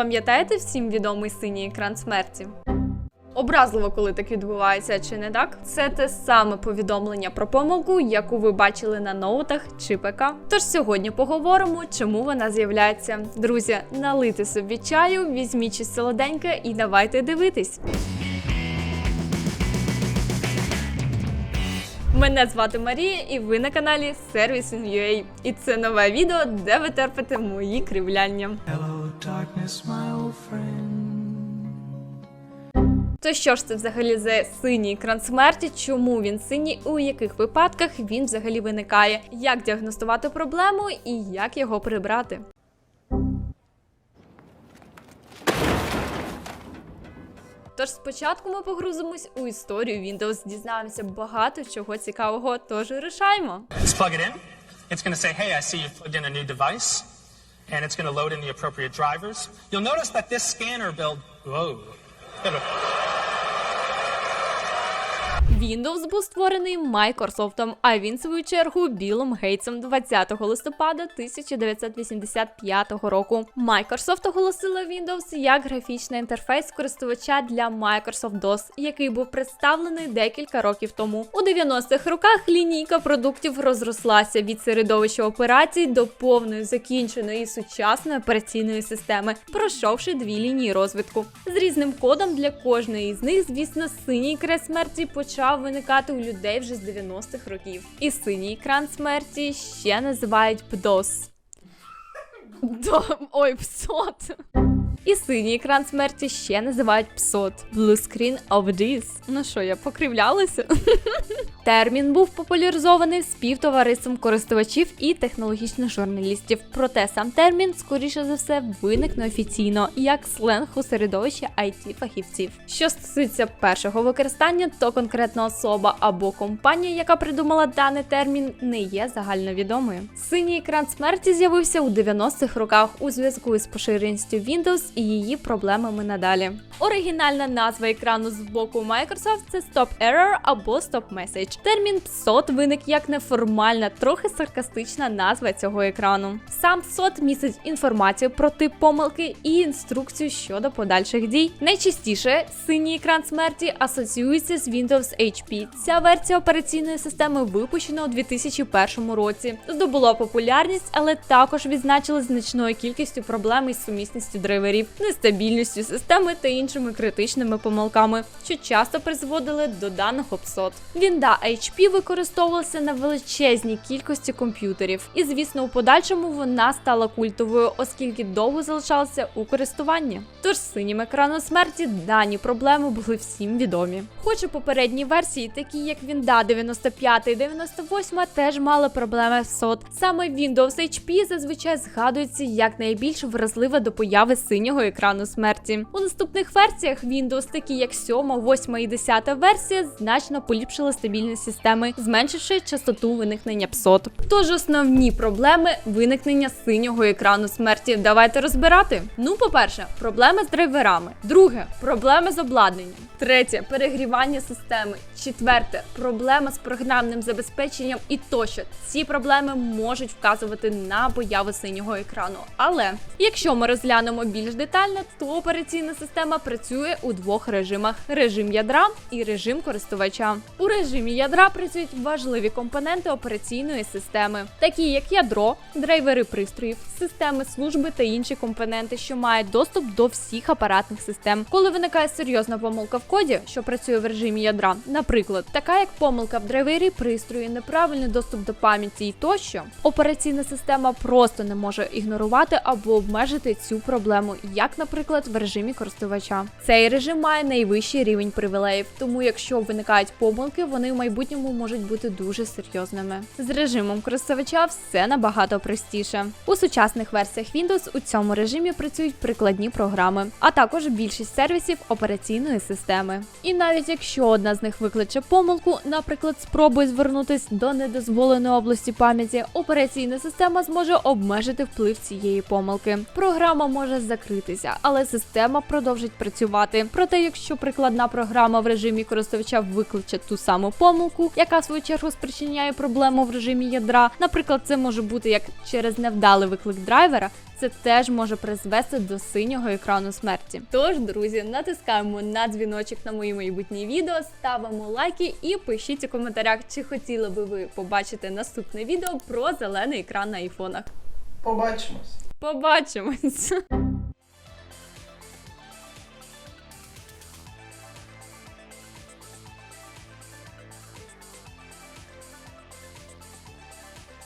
Пам'ятаєте всім відомий синій екран смерті? Образливо, коли так відбувається, чи не так? Це те саме повідомлення про помилку, яку ви бачили на ноутах чи ПК. Тож сьогодні поговоримо, чому вона з'являється. Друзі, налити собі чаю, візьміть щось солоденьке і давайте дивитись. Мене звати Марія, і ви на каналі Service.ua. І це нове відео, де ви терпите мої кривляння. Hello, darkness, my old friend. То що ж це взагалі за синій екран смерті? Чому він синій? У яких випадках він взагалі виникає? Як діагностувати проблему і як його прибрати? Тож спочатку ми погрузимось у історію Windows, дізнаємося багато чого цікавого, тож вирушаємо. Let's plug it in. It's to say, hey, I see you plugged in a new device. And it's going to load in the appropriate drivers. You'll notice that this scanner build, whoa. Windows був створений Microsoft, а він, в свою чергу, Білом Гейтсом 20 листопада 1985 року. Microsoft оголосила Windows як графічний інтерфейс користувача для Microsoft DOS, який був представлений декілька років тому. У 90-х роках лінійка продуктів розрослася від середовища операцій до повної закінченої сучасної операційної системи, пройшовши дві лінії розвитку. З різним кодом для кожної з них, звісно, синій крест смерті почав виникати у людей вже з 90-х років. І синій екран смерті ще називають ПДОС. До... Ой, псот. І синій екран смерті ще називають псот. Blue screen of this. Ну що, я покривлялася? Термін був популяризований співтовариством користувачів і технологічних журналістів. Проте сам термін, скоріше за все, виник неофіційно як сленг у середовищі it фахівців. Що стосується першого використання, то конкретна особа або компанія, яка придумала даний термін, не є загальновідомою. Синій екран смерті з'явився у 90-х роках у зв'язку із поширеністю Windows і її проблемами надалі. Оригінальна назва екрану з боку Microsoft це Stop Error або Stop Message. Термін PSOT виник як неформальна, трохи саркастична назва цього екрану. Сам PSOT містить інформацію про тип помилки і інструкцію щодо подальших дій. Найчастіше синій екран смерті асоціюється з Windows HP. Ця версія операційної системи випущена у 2001 році. Здобула популярність, але також відзначила значною кількістю проблем із сумісністю драйверів, нестабільністю системи та іншими критичними помилками, що часто призводили до даного псот. Вінда HP використовувалася на величезній кількості комп'ютерів, і звісно, у подальшому вона стала культовою, оскільки довго залишалася у користуванні. Тож синім екраном смерті дані проблеми були всім відомі. Хоч у попередній версії, такі як Вінда 95 і 98, теж мали проблеми з SOT. Саме Windows HP зазвичай згадується як найбільш вразлива до появи синього екрану смерті. У наступних версіях Windows, такі як 7, 8 і 10 версія, значно поліпшили стабільність системи, зменшивши частоту виникнення псот. Тож основні проблеми виникнення синього екрану смерті. Давайте розбирати. Ну, по-перше, проблеми з драйверами. Друге проблеми з обладнанням. Третє перегрівання системи. Четверте проблема з програмним забезпеченням і тощо. Ці проблеми можуть вказувати на появу синього екрану. Але якщо ми розглянемо більш детально, то операційна система працює у двох режимах: режим ядра і режим користувача. У режимі ядра працюють важливі компоненти операційної системи, такі як ядро, драйвери пристроїв, системи служби та інші компоненти, що мають доступ до всіх апаратних систем. Коли виникає серйозна помилка в коді, що працює в режимі ядра, наприклад, така як помилка в драйвері пристрої, неправильний доступ до пам'яті і тощо, операційна система просто не може ігнорувати або обмежити цю проблему, як, наприклад, в режимі користувача. Цей режим має найвищий рівень привілеїв, тому якщо виникають помилки, вони в майбутньому можуть бути дуже серйозними. З режимом користувача все набагато простіше. У сучасних версіях Windows у цьому режимі працюють прикладні програми, а також більшість сервісів операційної системи. І навіть якщо одна з них викличе помилку, наприклад, спробує звернутись до недозволеної області пам'яті, операційна система зможе обмежити вплив цієї помилки. Програма може закритися, але система продовжить працювати. Проте, якщо прикладна програма в режимі користувача викличе ту саму помилку, яка в свою чергу спричиняє проблему в режимі ядра, наприклад, це може бути як через невдалий виклик драйвера. це теж може призвести до синього екрану смерті. Тож, друзі, натискаємо на дзвіночок на мої майбутні відео, ставимо лайки і пишіть у коментарях, чи хотіли би ви побачити наступне відео про зелений екран на айфонах. Побачимось. Побачимось!